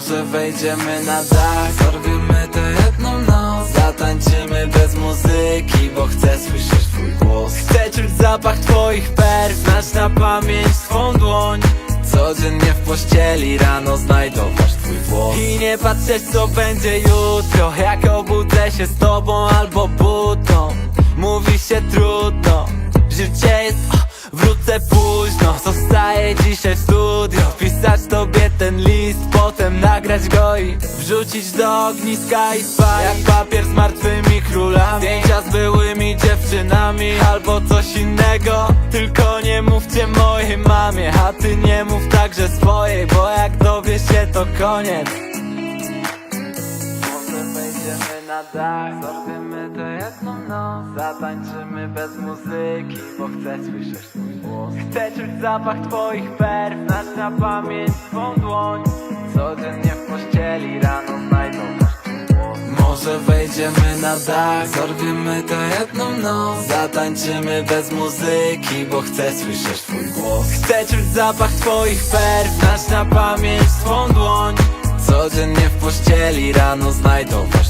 Może wejdziemy na dach Zorwiemy tę jedną noc. Zatańczymy bez muzyki Bo chcę słyszeć twój głos. Chcę czuć zapach twoich perf Znać na pamięć twą dłoń. Codziennie w pościeli rano znajdować twój włos I nie patrzeć co będzie jutro Jak obudzę się z tobą albo butą. Mówi się trudno Życie jest wrócę późno. Zostaję dzisiaj w studio wrzucić do ogniska i spać. Jak papier z martwymi królami Zdjęcia z byłymi dziewczynami Albo coś innego. Tylko nie mówcie mojej mamie A ty nie mów także swojej Bo jak dowie się to koniec. Może wejdziemy na dach Zorwiemy tę jedną noc. Zatańczymy bez muzyki Bo chcę słyszeć twój głos. Chcę czuć zapach twoich perf Znać na pamięć twą dłoń. Codziennie pościeli rano znajdą Może wejdziemy na dach Zorwiemy tę jedną noc. Zatańczymy bez muzyki Bo chcę słyszeć twój głos. Chcę czuć zapach twoich perf Znać na pamięć twą dłoń. Codziennie w pościeli rano znajdować twój